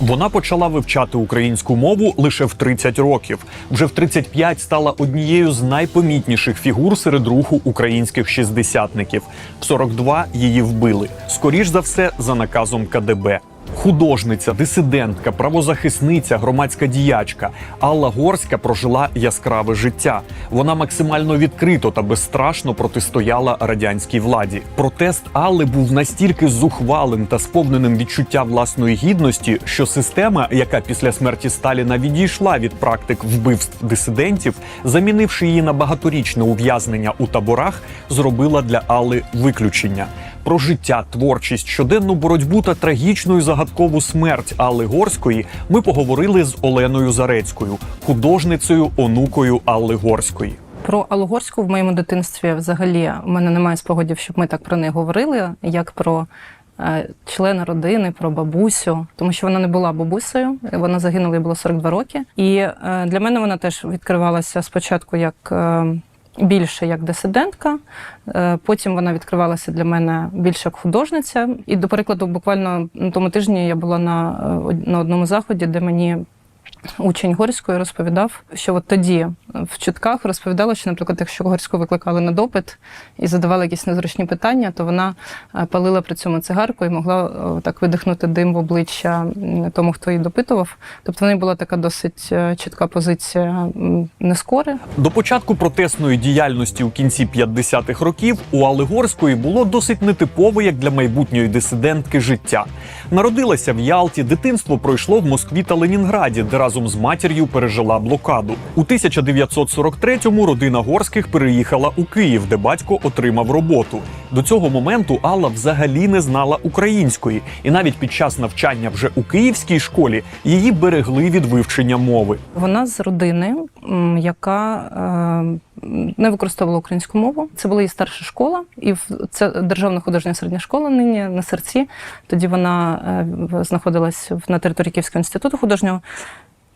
Вона почала вивчати українську мову лише в 30 років. Вже в 35 стала однією з найпомітніших фігур серед руху українських шістдесятників. В 42 її вбили. Скоріш за все, за наказом КДБ. Художниця, дисидентка, правозахисниця, громадська діячка Алла Горська прожила яскраве життя. Вона максимально відкрито та безстрашно протистояла радянській владі. Протест Алли був настільки зухвалим та сповненим відчуття власної гідності, що система, яка після смерті Сталіна відійшла від практик вбивств дисидентів, замінивши її на багаторічне ув'язнення у таборах, зробила для Алли виключення. Про життя, творчість, щоденну боротьбу та трагічну і загадкову смерть Алли Горської ми поговорили з Оленою Зарецькою, художницею, онукою Алли Горської. Про Алогорську в моєму дитинстві взагалі у мене немає спогадів, щоб ми так про неї говорили, як про е, члена родини, про бабусю, тому що вона не була бабусею. Вона загинула їй було 42 роки. І е, для мене вона теж відкривалася спочатку як. е, Більше як дисидентка, Е, потім вона відкривалася для мене більше як художниця. І до прикладу, буквально на тому тижні я була на, е, на одному заході, де мені учень Горської розповідав, що от тоді в чутках розповідала, що, наприклад, якщо Горську викликали на допит і задавали якісь незручні питання, то вона е, палила при цьому цигарку і могла е, так видихнути дим в обличчя тому, хто її допитував. Тобто в неї була така досить е, чітка позиція нескори. До початку протестної діяльності у кінці 50-х років у Алли Горської було досить нетипове, як для майбутньої дисидентки, життя. Народилася в Ялті, дитинство пройшло в Москві та Ленінграді, де разом з матір'ю пережила блокаду. У 1943-му родина Горських переїхала у Київ, де батько отримав роботу. До цього моменту Алла взагалі не знала української, і навіть під час навчання вже у київській школі її берегли від вивчення мови. Вона з родини, яка е, не використовувала українську мову. Це була її старша школа, і це державна художня середня школа нині на серці. Тоді вона е, знаходилась на території Київського інституту художнього.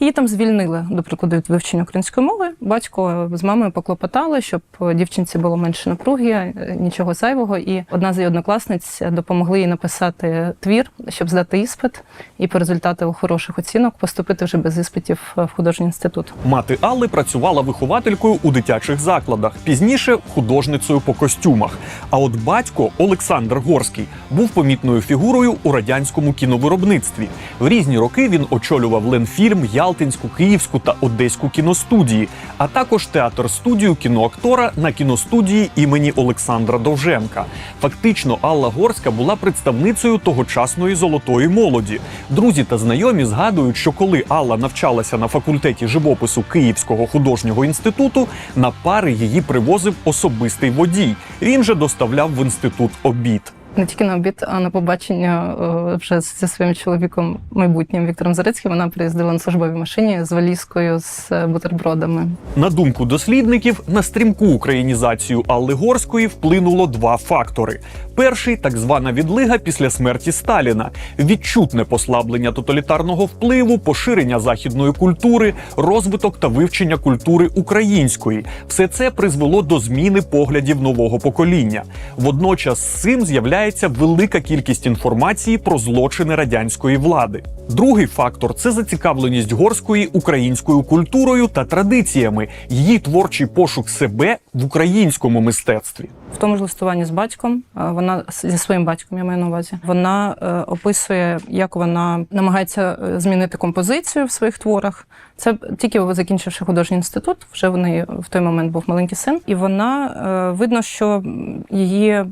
Її там звільнили, до прикладу, від вивчення української мови. Батько з мамою поклопотали, щоб дівчинці було менше напруги, е, нічого зайвого. І одна з її однокласниць допомогли їй написати твір, щоб здати іспит, і по результату хороших оцінок поступити вже без іспитів в художній інститут. Мати Алли працювала вихователькою у дитячих закладах, пізніше художницею по костюмах. А от батько Олександр Горський був помітною фігурою у радянському кіновиробництві. В різні роки він очолював Ленфільм, Ялтинську, Київську та Одеську кіностудії, а також театр-студію кіноактора на кіностудії імені Олександра Довженка. Фактично, Алла Горська була представницею тогочасної золотої молоді. Друзі та знайомі згадують, що коли Алла навчалася на факультеті живопису Київського художнього інституту, на пари її привозив особистий водій. Він же доставляв в інститут обід. Не тільки на обід, а на побачення е, вже зі своїм чоловіком майбутнім Віктором Зарицьким. Вона приїздила на службовій машині з валізкою з е, бутербродами. На думку дослідників, на стрімку українізацію Алли Горської вплинуло два фактори: перший так звана відлига після смерті Сталіна, відчутне послаблення тоталітарного впливу, поширення західної культури, розвиток та вивчення культури української. Все це призвело до зміни поглядів нового покоління. Водночас з цим з'являється велика кількість інформації про злочини радянської влади. Другий фактор це зацікавленість горської українською культурою та традиціями, її творчий пошук себе в українському мистецтві. В тому ж листуванні з батьком е, вона зі своїм батьком, я маю на увазі. Вона е, описує, як вона намагається е, змінити композицію в своїх творах. Це тільки закінчивши художній інститут, вже в неї в той момент був маленький син, і вона е, видно, що її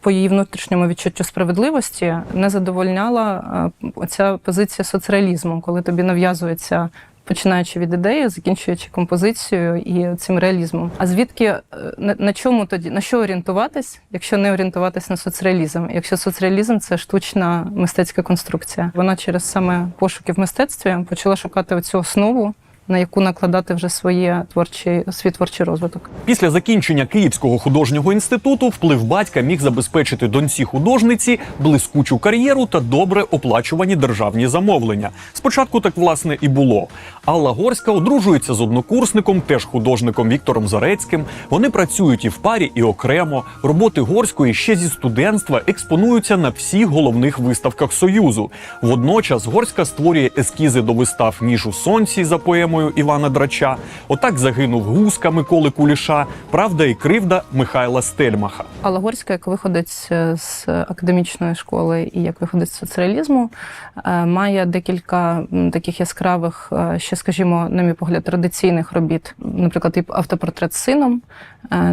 по її внутрішньому відчуттю справедливості не задовольняла ця оця позиція соцреалізму, коли тобі нав'язується починаючи від ідеї, закінчуючи композицією і цим реалізмом. А звідки е, на чому тоді на що орієнтуватись, якщо не орієнтуватись на соцреалізм? Якщо соцреалізм це штучна мистецька конструкція, вона через саме пошуки в мистецтві почала шукати оцю основу. На яку накладати вже своє творчий, свій творчий розвиток. Після закінчення Київського художнього інституту вплив батька міг забезпечити доньці художниці блискучу кар'єру та добре оплачувані державні замовлення. Спочатку так власне і було. Алла Горська одружується з однокурсником, теж художником Віктором Зарецьким. Вони працюють і в парі, і окремо. Роботи Горської ще зі студентства експонуються на всіх головних виставках Союзу. Водночас Горська створює ескізи до вистав Ніж у сонці за поемою Івана Драча. Отак загинув гуска Миколи Куліша, Правда і кривда Михайла Стельмаха. Алла Горська, як виходець е, з академічної школи і як виходець з соціалізму, е, має декілька таких яскравих, е, ще, скажімо, на мій погляд, традиційних робіт. Наприклад, автопортрет з сином,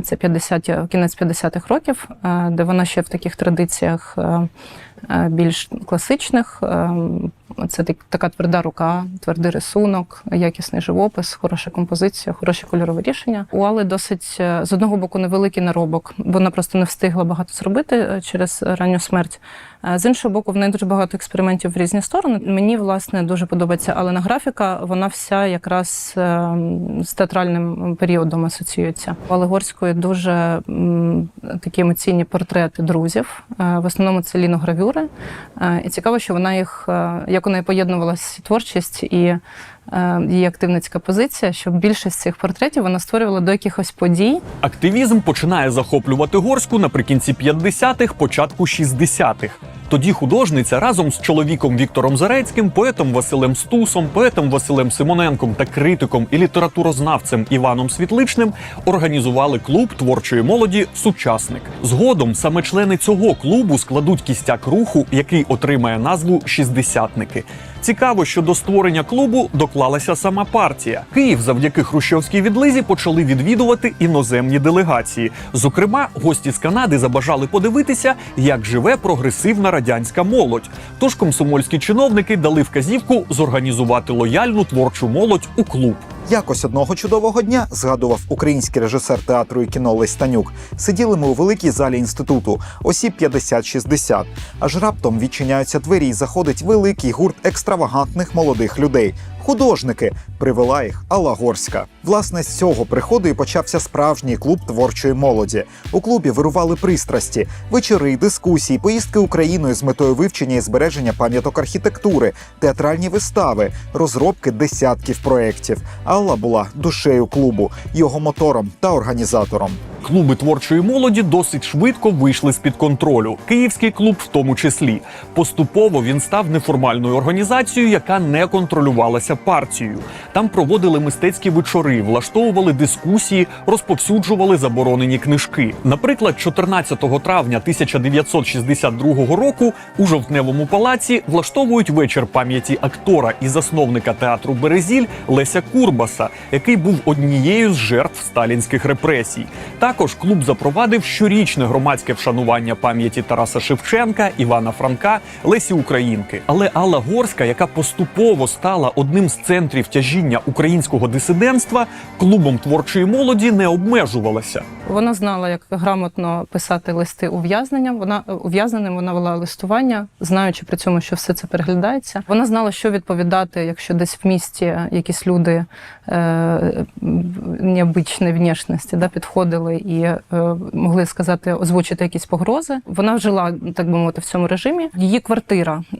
це 50 кінець 50-х років, де вона ще в таких традиціях більш класичних. е, Це така тверда рука, твердий рисунок, якісний живопис, хороша композиція, хороші кольорове рішення. У Али досить е, з одного боку невеликий наробок, бо вона просто не встигла багато зробити е, через ранню смерть. З іншого боку, в неї дуже багато експериментів в різні сторони. Мені власне дуже подобається Алена графіка. Вона вся якраз е, з театральним періодом асоціюється. У Алли Горської дуже такі емоційні портрети друзів. Е, В основному це ліногравюри. Е, І цікаво, що вона їх е, як неї поєднувалася творчість і її активницька позиція, що більшість цих портретів вона створювала до якихось подій. Активізм починає захоплювати горську наприкінці 50-х, початку 60-х. Тоді художниця разом з чоловіком Віктором Зарецьким, поетом Василем Стусом, поетом Василем Симоненком та критиком і літературознавцем Іваном Світличним організували клуб творчої молоді Сучасник. Згодом саме члени цього клубу складуть кістяк руху, який отримає назву Шістдесятники. Цікаво, що до створення клубу доклалася сама партія. Київ завдяки хрущовській відлизі почали відвідувати іноземні делегації. Зокрема, гості з Канади забажали подивитися, як живе прогресивна радянська молодь. Тож комсомольські чиновники дали вказівку зорганізувати лояльну творчу молодь у клуб. Якось одного чудового дня згадував український режисер театру і кіно Лесь Танюк. Сиділи ми у великій залі інституту, осіб 50-60. Аж раптом відчиняються двері і заходить великий гурт екстравагантних молодих людей. Художники привела їх Алла Горська. Власне, з цього приходу і почався справжній клуб творчої молоді. У клубі вирували пристрасті, вечори, дискусії, поїздки Україною з метою вивчення і збереження пам'яток архітектури, театральні вистави, розробки десятків проєктів. Алла була душею клубу, його мотором та організатором. Клуби творчої молоді досить швидко вийшли з під контролю. Київський клуб, в тому числі, поступово він став неформальною організацією, яка не контролювалася партією. Там проводили мистецькі вечори, влаштовували дискусії, розповсюджували заборонені книжки. Наприклад, 14 травня 1962 року у жовтневому палаці влаштовують вечір пам'яті актора і засновника театру Березіль Леся Курбаса, який був однією з жертв сталінських репресій. Також клуб запровадив щорічне громадське вшанування пам'яті Тараса Шевченка, Івана Франка, Лесі Українки. Але Алла Горська, яка поступово стала одним з центрів тяжіння українського дисидентства, клубом творчої молоді не обмежувалася. Вона знала, як грамотно писати листи ув'язненням. Вона ув'язненим вона вела листування, знаючи при цьому, що все це переглядається. Вона знала, що відповідати, якщо десь в місті якісь люди е, необичної внешності да, підходили і е, могли сказати, озвучити якісь погрози. Вона вжила, так би мовити, в цьому режимі. Її квартира е,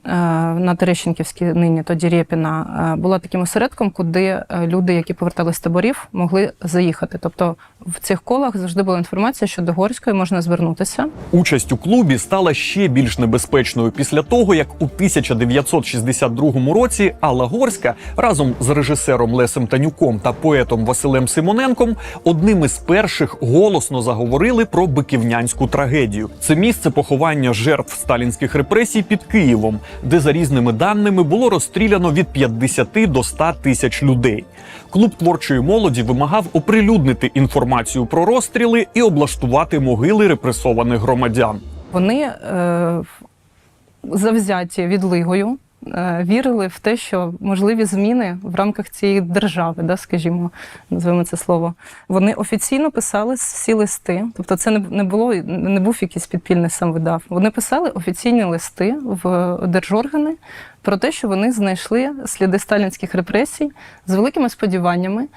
на Терещенківській нині тоді Рєпіна е, була таким осередком, куди е, люди, які повертались з таборів, могли заїхати. Тобто в цих колах завжди була інформація, що до Горської можна звернутися. Участь у клубі стала ще більш небезпечною після того, як у 1962 році Алла Горська разом з режисером Лесем Танюком та поетом Василем Симоненком одним із перших голосно заговорили про биківнянську трагедію. Це місце поховання жертв сталінських репресій під Києвом, де за різними даними було розстріляно від 50 до 100 тисяч людей. Клуб творчої молоді вимагав оприлюднити інформацію про розстріли і облаштувати могили репресованих громадян. Вони е, завзяті відлигою. е, Вірили в те, що можливі зміни в рамках цієї держави, да, скажімо, називаємо це слово. Вони офіційно писали всі листи. Тобто, це не- було не був якийсь підпільний самвидав. Вони писали офіційні листи в держоргани про те, що вони знайшли сліди сталінських репресій з великими сподіваннями,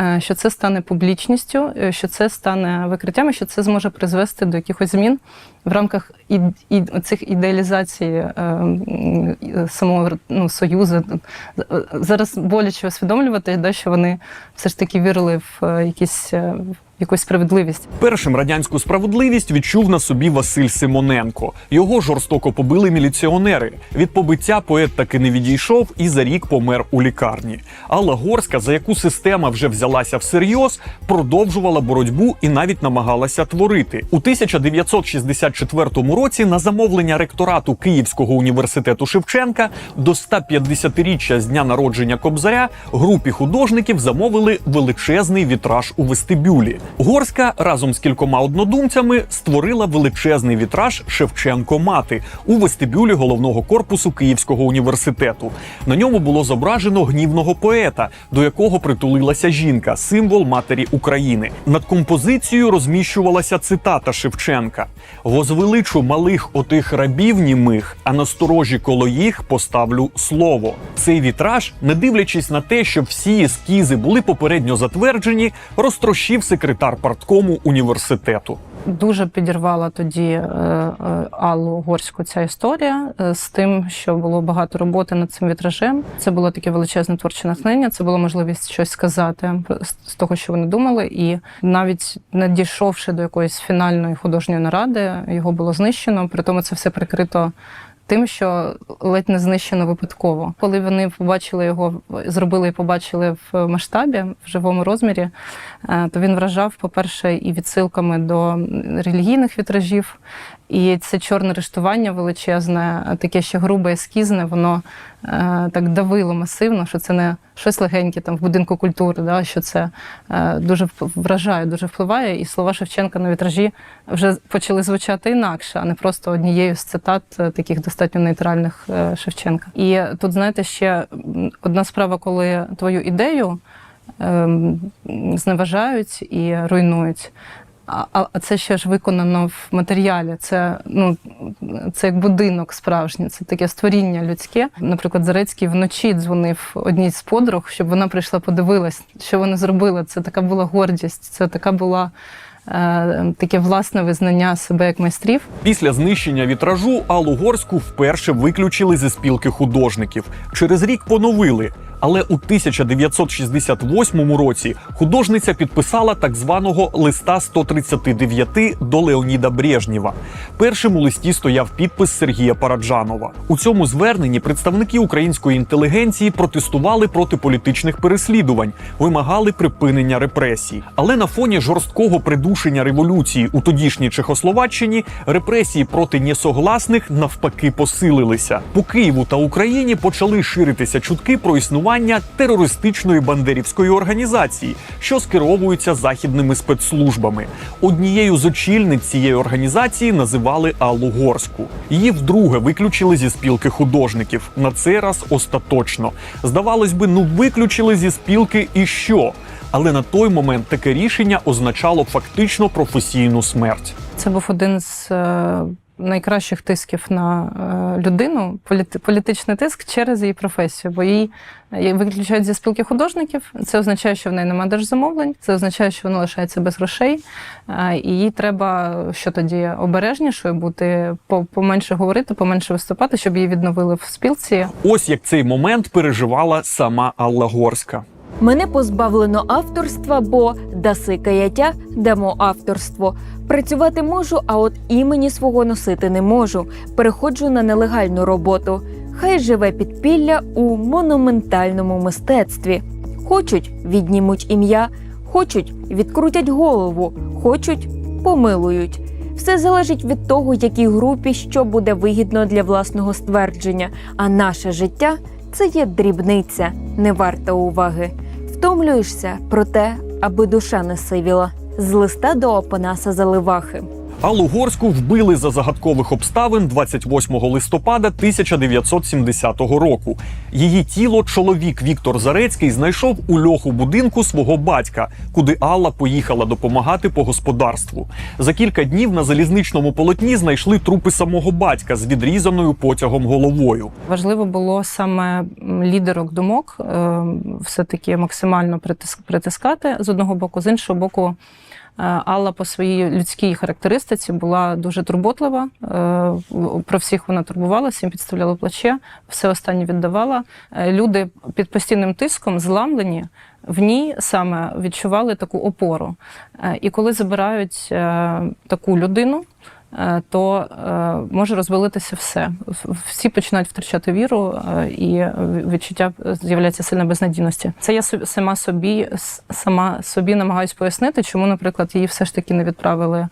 е, що це стане публічністю, е, що це стане викриттями, що це зможе призвести до якихось змін в рамках і, і цих ідеалізацій е, самого ну, союзу. Зараз боляче усвідомлювати, да, що вони все ж таки вірили в якісь якусь справедливість. Першим радянську справедливість відчув на собі Василь Симоненко. Його жорстоко побили міліціонери. Від побиття поет таки не відійшов і за рік помер у лікарні. Алла Горська, за яку система вже взялася всерйоз, продовжувала боротьбу і навіть намагалася творити. У 1964 році на замовлення ректорату Київського університету Шевченка до 150-річчя з дня народження Кобзаря групі художників замовили величезний вітраж у вестибюлі. Горська разом з кількома однодумцями створила величезний вітраж Шевченко мати у вестибюлі головного корпусу Київського університету. На ньому було зображено гнівного поета, до якого притулилася жінка, символ матері України. Над композицією розміщувалася цитата Шевченка: Возвеличу малих отих рабів німих, а на сторожі коло їх поставлю слово. Цей вітраж, не дивлячись на те, що всі ескізи були попередньо затверджені, розтрощив секретар парткому університету. Дуже підірвала тоді е, е, Аллу Горську ця історія е, з тим, що було багато роботи над цим вітражем. Це було таке величезне творче натхнення. Це була можливість щось сказати з того, що вони думали, і навіть не дійшовши до якоїсь фінальної художньої наради, його було знищено. При тому це все прикрито. Тим, що ледь не знищено випадково, коли вони побачили його, зробили і побачили в масштабі в живому розмірі, е, то він вражав, по-перше, і відсилками до релігійних вітражів, і це чорне рештування величезне, таке ще грубе ескізне, воно так давило масивно, що це не щось легеньке там в будинку культури, да, що це е, дуже вражає, дуже впливає. І слова Шевченка на вітражі вже почали звучати інакше, а не просто однією з цитат е, таких достатньо нейтральних е, Шевченка. І тут, знаєте, ще одна справа, коли твою ідею ем, зневажають і руйнують. А, а це ще ж виконано в матеріалі. Це ну це як будинок справжній, це таке створіння людське. Наприклад, Зарецький вночі дзвонив одній з подруг, щоб вона прийшла, подивилась, що вони зробили. Це така була гордість, це така була е, таке власне визнання себе як майстрів. Після знищення вітражу Аллу Горську вперше виключили зі спілки художників. Через рік поновили. Але у 1968 році художниця підписала так званого листа 139 до Леоніда Брежнєва. Першим у листі стояв підпис Сергія Параджанова. У цьому зверненні представники української інтелігенції протестували проти політичних переслідувань, вимагали припинення репресій. Але на фоні жорсткого придушення революції у тодішній Чехословаччині репресії проти несогласних навпаки посилилися. По Києву та Україні почали ширитися чутки про існування терористичної бандерівської організації, що скеровуються західними спецслужбами. Однією з очільниць цієї організації називали Аллу Горську. Її вдруге виключили зі спілки художників. На цей раз остаточно. Здавалось би, ну виключили зі спілки і що? Але на той момент таке рішення означало фактично професійну смерть. Це був один з е, найкращих тисків на е, людину, політи- політичний тиск через її професію, бо її її виключають зі спілки художників. Це означає, що в неї немає держзамовлень, це означає, що вона лишається без грошей, е, і їй треба що тоді обережнішою бути, по- поменше говорити, поменше виступати, щоб її відновили в спілці. Ось як цей момент переживала сама Алла Горська. Мене позбавлено авторства, бо даси каяття, дамо авторство. Працювати можу, а от імені свого носити не можу. Переходжу на нелегальну роботу. Хай живе підпілля у монументальному мистецтві. Хочуть віднімуть ім'я, хочуть відкрутять голову, хочуть помилують. Все залежить від того, якій групі що буде вигідно для власного ствердження. А наше життя це є дрібниця, не варта уваги. Втомлюєшся про те, аби душа не сивіла. З листа до Опанаса Заливахи. Аллу Горську вбили за загадкових обставин 28 листопада 1970 року. Її тіло чоловік Віктор Зарецький знайшов у льоху будинку свого батька, куди Алла поїхала допомагати по господарству. За кілька днів на залізничному полотні знайшли трупи самого батька з відрізаною потягом головою. Важливо було саме лідерок думок е, все-таки максимально притис- притискати з одного боку, з іншого боку. Е, Алла по своїй людській характеристиці була дуже турботлива. е, Про всіх вона турбувалася, їм підставляла плече, все останнє віддавала. Е, Люди під постійним тиском зламлені. В ній саме відчували таку опору. І коли забирають таку людину, то е, може розвалитися все. Всі починають втрачати віру, е, і відчуття з'являється сильна безнадійності. Це я сама собі сама собі намагаюсь пояснити, чому, наприклад, її все ж таки не відправили,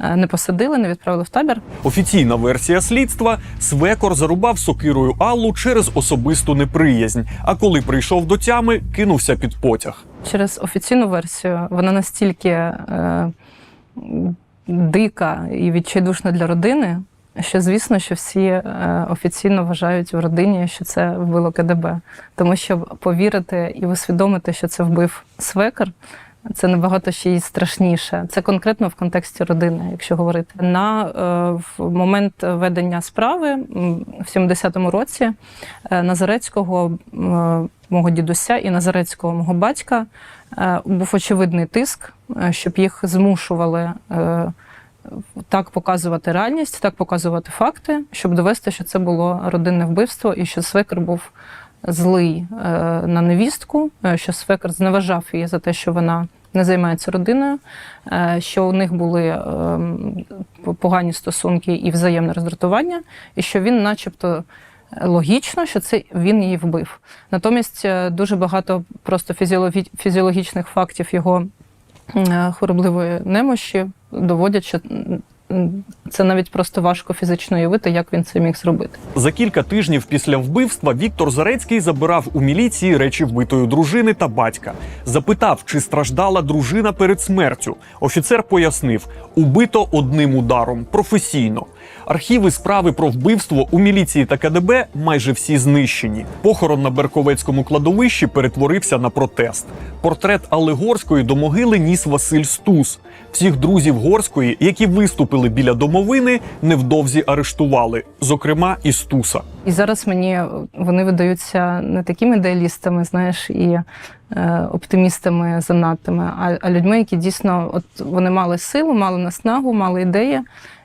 е, не посадили, не відправили в табір. Офіційна версія слідства свекор зарубав сокирою Аллу через особисту неприязнь. А коли прийшов до тями, кинувся під потяг. Через офіційну версію вона настільки е, дика і відчайдушна для родини, що звісно, що всі е, офіційно вважають в родині, що це вбило КДБ. Тому що повірити і усвідомити, що це вбив свекер. Це набагато ще й страшніше. Це конкретно в контексті родини, якщо говорити. На е, в момент ведення справи в 70-му році е, Назарецького мого дідуся і Назарецького мого батька був очевидний тиск, е, щоб їх змушували е, так показувати реальність, так показувати факти, щоб довести, що це було родинне вбивство і що свекр був злий е, на невістку, е, що свекр зневажав її за те, що вона не займається родиною, е, що у них були погані стосунки і взаємне роздратування, і що він, начебто, логічно, що це він її вбив. Натомість е, дуже багато просто фізіологічних фактів його е, хворобливої немощі доводять, що це навіть просто важко фізично уявити, як він це міг зробити. За кілька тижнів після вбивства Віктор Зарецький забирав у міліції речі вбитої дружини та батька. Запитав, чи страждала дружина перед смертю. Офіцер пояснив: убито одним ударом, професійно. Архіви справи про вбивство у міліції та КДБ майже всі знищені. Похорон на Берковецькому кладовищі перетворився на протест. Портрет Алли Горської до могили ніс Василь Стус. Всіх друзів Горської, які виступили біля домовини, невдовзі арештували, зокрема і Стуса. І зараз мені вони видаються не такими ідеалістами, знаєш, і е, оптимістами занадтими, а, а людьми, які дійсно от вони мали силу, мали наснагу, мали ідеї.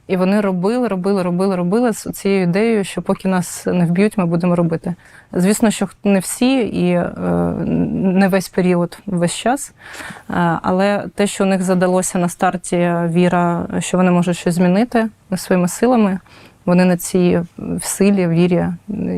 І вони робили, робили, робили, робили з цією ідеєю, що поки нас не вб'ють, ми будемо робити. Звісно, що не всі і е, не весь період, весь час. Е, але те, що у них задалося на старті віра, що вони можуть щось змінити своїми силами, вони на цій силі, вірі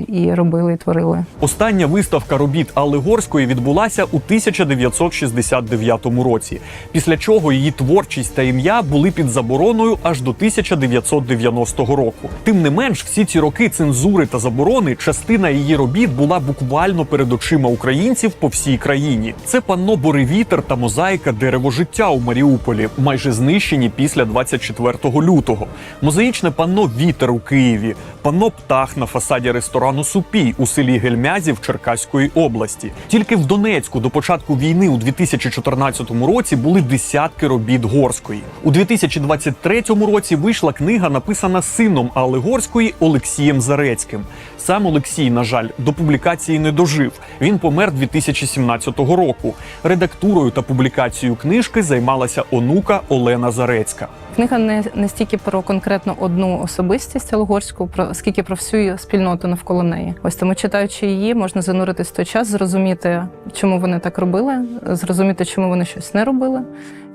і робили, і творили. Остання виставка робіт Алли Горської відбулася у 1969 році, після чого її творчість та ім'я були під забороною аж до 1990 року. Тим не менш, всі ці роки цензури та заборони частина її робіт була буквально перед очима українців по всій країні. Це панно Боревітер та мозаїка Дерево життя у Маріуполі, майже знищені після 24 лютого. Мозаїчне панно Вітер у Києві, панно птах на фасаді ресторану Супій у селі Гельмязів Черкаської області. Тільки в Донецьку до початку війни у 2014 році були десятки робіт Горської. У 2023 році вийшла книга, написана сином Алли Горської Олексієм Зарецьким. Сам Олексій, на жаль, до публікації не дожив. Він помер 2017 року. Редактурою та публікацією книжки займалася онука Олена Зарецька. Книга не, не стільки про конкретно одну особистість Алгорську, про скільки про всю спільноту навколо неї. Ось тому, читаючи її, можна зануритись в той час, зрозуміти, чому вони так робили, зрозуміти, чому вони щось не робили,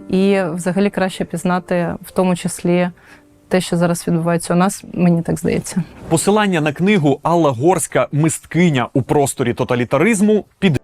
і взагалі краще пізнати, в тому числі. Те, що зараз відбувається у нас, мені так здається. Посилання на книгу Алла Горська мисткиня у просторі тоталітаризму під